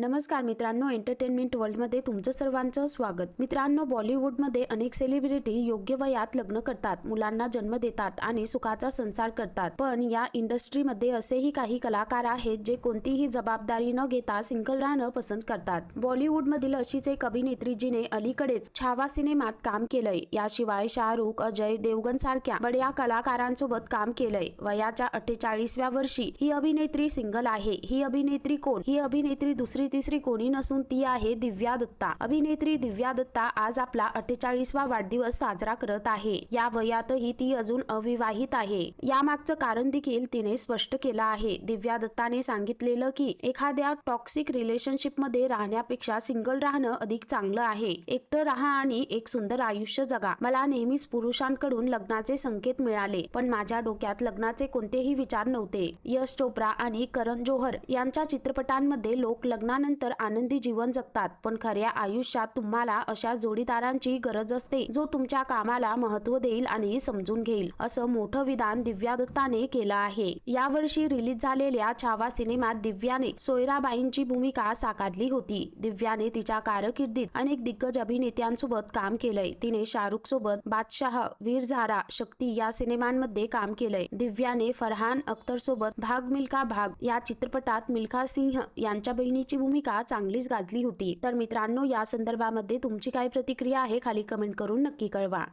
नमस्कार मित्रांनो एंटरटेनमेंट वर्ल्डमध्ये तुमचं सर्वांचं स्वागत. मित्रांनो बॉलिवूडमध्ये अनेक सेलिब्रिटी योग्य वयात लग्न करतात मुलांना जन्म देतात आणि सुखाचा संसार करतात. पण या इंडस्ट्रीमध्ये असेही काही कलाकार आहेत जे कोणतीही जबाबदारी न घेता सिंगल राहणं पसंत करतात. बॉलिवूडमधील अशीच एक अभिनेत्री जिने अलीकडेच छावा सिनेमात काम केलंय. याशिवाय शाहरुख अजय देवगन सारख्या बड्या कलाकारांसोबत काम केलंय. वयाच्या अठ्ठेचाळीसव्या वर्षी ही अभिनेत्री सिंगल आहे. ही अभिनेत्री कोण? ही अभिनेत्री दुसरी तिसरी कोणी नसून ती आहे दिव्या दत्ता. अभिनेत्री दिव्या दत्ता आज आपला अठ्ठेचाळीसवा वाढदिवस साजरा करत आहे. या वयातही ती अजून अविवाहित आहे. यामागचं कारण देखील तिने स्पष्ट केलं आहे. दिव्या दत्ताने सांगितलेलं की एखाद्या टॉक्सिक रिलेशनशिपमध्ये राहण्यापेक्षा सिंगल राहणं अधिक चांगलं आहे. एकटं राहा आणि एक सुंदर आयुष्य जगा. मला नेहमीच पुरुषांकडून लग्नाचे संकेत मिळाले पण माझ्या डोक्यात लग्नाचे कोणतेही विचार नव्हते. यश चोप्रा आणि करण जोहर यांच्या चित्रपटांमध्ये लोक लग्ना लग्नानंतर आनंदी जीवन जगतात. पण खऱ्या आयुष्यात तुम्हाला अशा जोडीदारांची गरज असते जो तुमच्या कामाला महत्त्व देईल आणि समजून घेईल असं मोठं विधान दिव्या दत्ताने केलं आहे. यावर्षी रिलीज झालेल्या छावा सिनेमात दिव्याने सोयराबाईंची भूमिका साकारली होती. दिव्याने तिच्या कारकिर्दीत अनेक दिग्गज अभिनेत्यांसोबत काम केलंय. तिने शाहरुख सोबत बादशाह वीर झारा शक्ती या सिनेमांमध्ये काम केलंय. दिव्याने फरहान अख्तर सोबत भाग मिल्खा भाग या चित्रपटात मिल्खा सिंह यांच्या बहिणीची भूमिका चांगलीच गाजली होती. तर मित्रांनो या संदर्भामध्ये तुमची काय प्रतिक्रिया आहे खाली कमेंट करून नक्की कळवा.